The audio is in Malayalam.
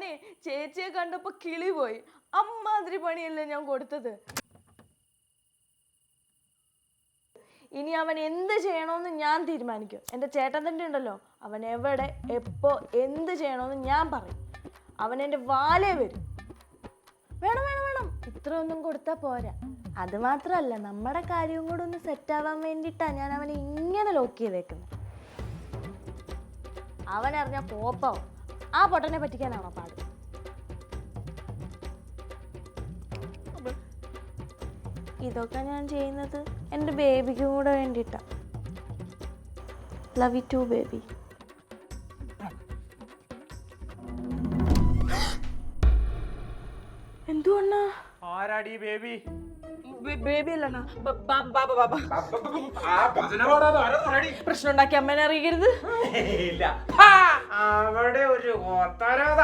അവനെ ചേച്ചിയെ കണ്ടപ്പോ കിളി പോയി. അമ്മാതിരി പണിയല്ലേ ഞാൻ കൊടുത്തത്. ഇനി അവൻ എന്ത് ചെയ്യണമെന്ന് ഞാൻ തീരുമാനിക്കും. എന്റെ ചേട്ടൻ തന്നെ ഉണ്ടല്ലോ. അവൻ എവിടെ എപ്പോ എന്ത് ചെയ്യണമെന്ന് ഞാൻ പറയും. അവൻ എന്റെ വാലേ വരും. വേണം വേണം വേണം. ഇത്ര ഒന്നും കൊടുത്താൽ പോരാ. അത് മാത്രമല്ല നമ്മുടെ കാര്യവും കൂടെ ഒന്ന് സെറ്റ് ആവാൻ വേണ്ടിയിട്ടാണ് ഞാൻ അവനെ ഇങ്ങനെ ലോക്ക് ചെയ്തേക്കുന്നത്. അവനറിഞ്ഞ പോപ്പാവും. ആ പൊട്ടനെ പറ്റിക്കാനാണോ പാട്? ഇതൊക്കെ ഞാൻ ചെയ്യുന്നത് എന്റെ ബേബിക്കും കൂടെ വേണ്ടിയിട്ടാണ് ലവ് യു ടു ബേബി എന്തുകൊണ്ടാ ആരാടി ബേബി? ബേബി അല്ല പ്രശ്നം ഉണ്ടാക്കി അമ്മേനെ അറിയിക്കരുത്. ഇല്ല. ഹാ, അവിടെ ഒരു കൊത്തരത